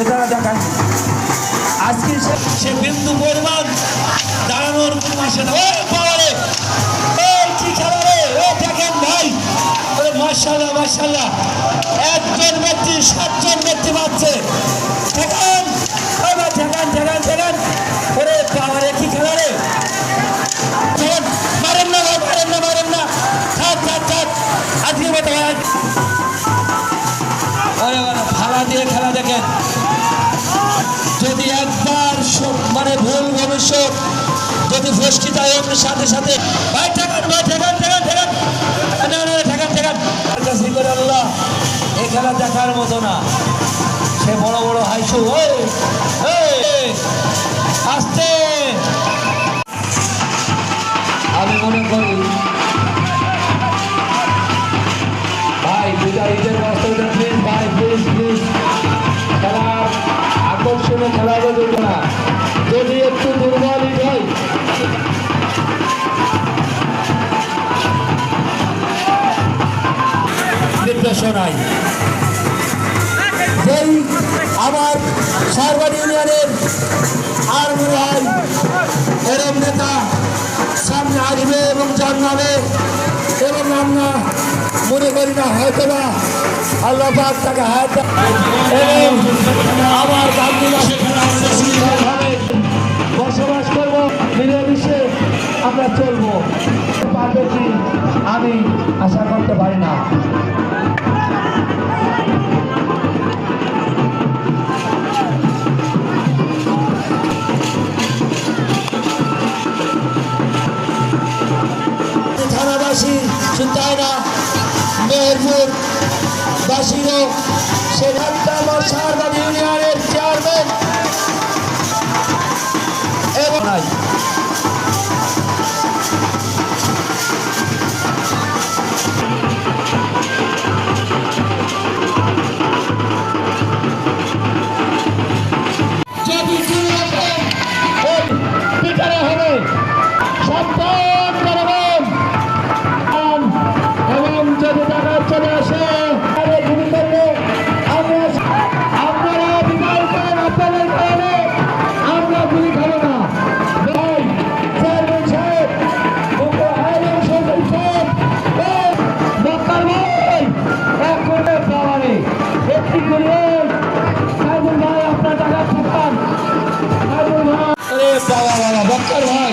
নেতারা দেখায়নি আজকে সে সে বিন্দু পরিমাণ দাঁড়ানোর আসে না। ও পাওয়ারে এই কি ও দেখেন ভাই। ওরে মার্শাল্লাহ মার্শাল্লাহ একজন ব্যক্তি ভবিষ্যৎ যদি ফসকি যায় ওর সাথে সাথে, ভাই ঠেকান ভাই ঠেকান ঠেকান ঠেকান। ঠেকান ঠেকান। আল্লাহ, এই খেলা দেখার মতো না। সে বড় বড় হাইসু আসতে। আমি মনে করি নির্দেশনায় যেই আমার সারবাড়ি ইউনিয়নের আর ভাই এরম নেতা সামনে আসবে এবং জন্মাবে এবং আমরা মনে করি না, হয়তো না আল্লাহ পাক তাকে হায়াত এবং আমার বসবাস করব মিলেমিশে আমরা চলবো। পারবে কি? আমি আশা করতে পারি না। বাসীরও সে আমার সারবাদ ইউনিয়নের চেয়ারম্যান। এবং হবে। ভাই